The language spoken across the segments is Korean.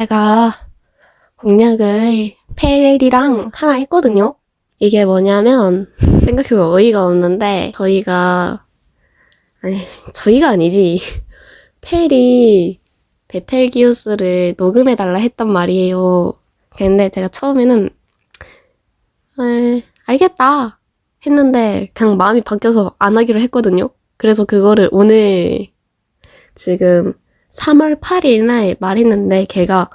제가 공략을 페일이랑 하나 했거든요. 이게 뭐냐면 생각해보면 어이가 없는데 저희가 아니 저희가 아니지 펠이 베텔기우스를 녹음해달라 했단 말이에요. 근데 제가 처음에는 에, 알겠다 했는데 그냥 마음이 바뀌어서 안 하기로 했거든요. 그래서 그거를 오늘 지금 3월 8일 날 말했는데 걔가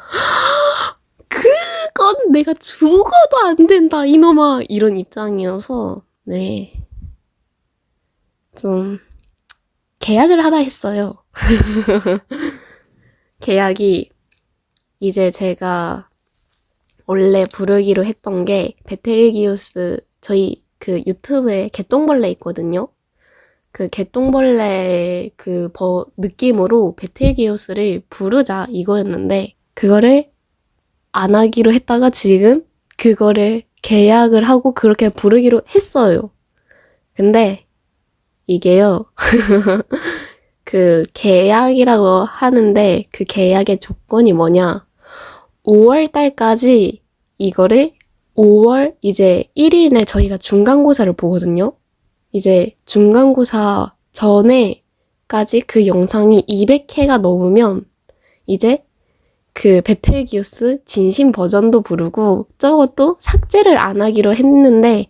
그건 내가 죽어도 안 된다 이놈아 이런 입장이어서 네. 좀 계약을 하나 했어요. 계약이 이제 제가 원래 부르기로 했던 게 베텔기우스 저희 그 유튜브에 개똥벌레 있거든요. 그 개똥벌레 그 버, 느낌으로 베텔기우스를 부르자 이거였는데 그거를 안 하기로 했다가 지금 그거를 계약을 하고 그렇게 부르기로 했어요. 근데 이게요. 그 계약이라고 하는데 그 계약의 조건이 뭐냐? 5월 달까지 이거를 5월 이제 1일에 저희가 중간고사를 보거든요. 이제 중간고사 전에까지 그 영상이 200회가 넘으면 이제 그 베텔기우스 진심 버전도 부르고 저것도 삭제를 안 하기로 했는데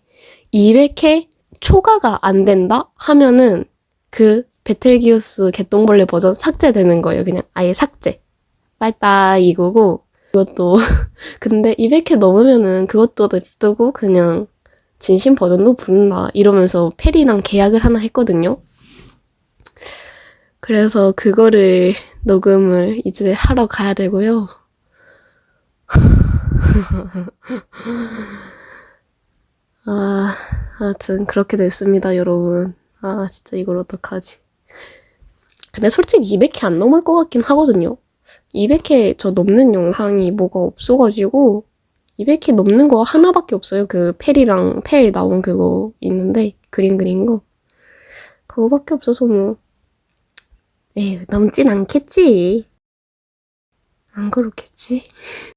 200회 초과가 안 된다 하면은 그 베텔기우스 개똥벌레 버전 삭제되는 거예요. 그냥 아예 삭제. 빠이빠이 이거고 이것도 근데 200회 넘으면은 그것도 냅두고 그냥 진심 버전도 부른다 이러면서 페리랑 계약을 하나 했거든요. 그래서 그거를 녹음을 이제 하러 가야 되고요. 아, 하여튼 그렇게 됐습니다, 여러분. 아, 진짜 이걸 어떡하지. 근데 솔직히 200회 안 넘을 것 같긴 하거든요. 200회 저 넘는 영상이 뭐가 없어가지고 200회 넘는 거 하나밖에 없어요. 그 펠이랑 펠 나온 그거 있는데 그림 그린 거 그거밖에 없어서 뭐 에휴 넘진 않겠지. 안 그렇겠지.